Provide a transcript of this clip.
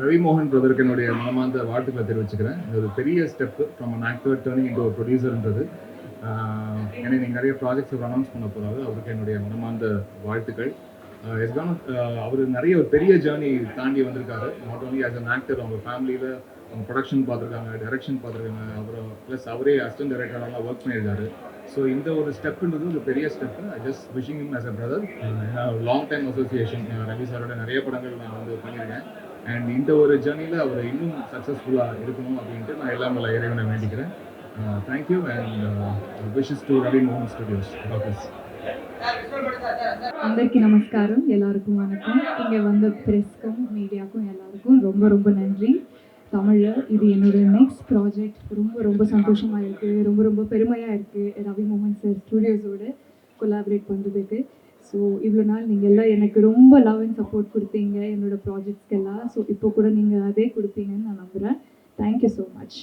ரவி மோகன் பிரதருக்கு என்னுடைய மனமார்ந்த வாழ்த்துக்களை தெரிவிச்சுக்கிறேன். இது ஒரு பெரிய step from an actor turning into ஒரு ப்ரொடியூசர்ன்றது ஏன்னா நீங்கள் நிறைய ப்ராஜெக்ட்ஸ் அனௌன்ஸ் பண்ண போகிறாரு அவருக்கு என்னுடைய மனமார்ந்த வாழ்த்துக்கள். எஸ்கான அவர் நிறைய ஒரு பெரிய ஜேர்னி தாண்டி வந்திருக்காரு. Not only as an actor அவங்க ஃபேமிலியில் அவங்க ப்ரொடக்ஷன் பார்த்துருக்காங்க டைரக்ஷன் பார்த்துருக்காங்க. அப்புறம் ப்ளஸ் அவரே அசிஸ்டன்ட் டைரக்டரெல்லாம் ஒர்க் பண்ணியிருக்காரு. ஸோ இந்த ஒரு ஸ்டெப்புன்றது ஒரு பெரிய step I just wishing him as a brother long time association Ravi சாரோட நிறைய படங்கள் நான் வந்து பண்ணியிருக்கேன். அண்ட் இந்த ஒரு ஜேர்னியில் அவர் இன்னும் சக்ஸஸ்ஃபுல்லாக இருக்கணும் அப்படின்ட்டு நான் எல்லாம் மேலே இறைவனை வேண்டிக்கிறேன் thank you and wishes to Ravi மோகன் ஸ்டுடியோஸ் ஆஃபீஸ் అందరికీ నమస్కారం எல்லாருக்கும் வணக்கம் இங்கே வந்த ப்ரெஸ்க்கும் மீடியாவுக்கும் எல்லாருக்கும் ரொம்ப ரொம்ப நன்றி தமிழில் இது என்னோட நெக்ஸ்ட் ப்ராஜெக்ட் ரொம்ப ரொம்ப சந்தோஷமாக இருக்குது ரொம்ப ரொம்ப பெருமையாக இருக்குது ரவி மோகன் சார் ஸ்டூடியோஸோட கொலாபரேட் பண்ணுறதுக்கு ஸோ இவ்வளோ நாள் நீங்கள் எல்லாம் எனக்கு ரொம்ப லவ் அண்ட் சப்போர்ட் கொடுத்தீங்க என்னோட ப்ராஜெக்ட்ஸ்க்கெல்லாம் ஸோ இப்போ கூட நீங்கள் அதே கொடுப்பீங்கன்னு நான் நம்புகிறேன் தேங்க்யூ ஸோ மச்